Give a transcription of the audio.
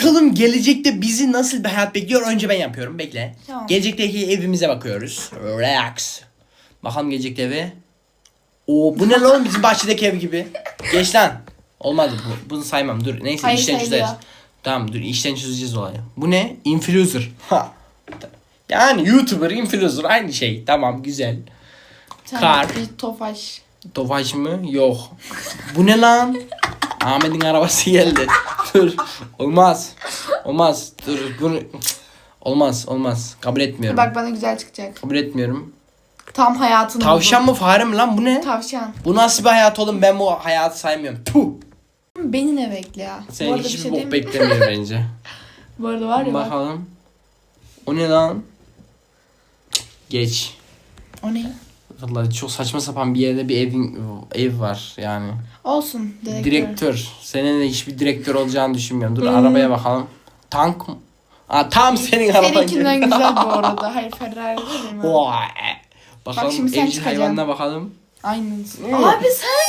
Bakalım gelecekte bizi nasıl bir hayat bekliyor? Önce ben yapıyorum. Bekle. Tamam. Gelecekteki evimize bakıyoruz. Relax. Bakalım gelecekte eve. Oo bu ne lan bizim bahçedeki ev gibi. Geç lan. Olmadı bu. Bunu saymam. Dur neyse Hayır, işten sayılıyor. çözeriz. Tamam dur işten çözeceğiz olayı. Bu ne? Influencer. Ha. Yani YouTuber, influencer aynı şey. Tamam güzel. Kar. Bir tofaş. Tofaş mı? Yok. Bu ne lan? Ahmet'in arabası geldi. Dur. Olmaz. Olmaz. Dur. Bunu... Olmaz. Olmaz. Kabul etmiyorum. Bak bana güzel çıkacak. Kabul etmiyorum. Tam hayatını Tavşan mı fare mi lan bu ne? Tavşan. Bu nasıl bir hayat oğlum ben bu hayatı saymıyorum. Puh. Beni ne bekle ya. Sen hiçbir şey bok diyeyim mi? beklemiyor bence. Bu arada var ya bak. Bakalım. O ne lan? Geç. O ne? Vallahi çok saçma sapan bir yerde bir evin ev var yani. Olsun. Direktör. Direktör. Senin de hiçbir direktör olacağını düşünmüyorum. Dur Hmm. arabaya bakalım. Tank mı? Aa tam senin araban. Seninkinden gibi. güzel bu arada. Hayır Ferrari değil mi? Vay. Bakalım şimdi sen evcil çıkacaksın. hayvanına bakalım. Hmm. Abi sen.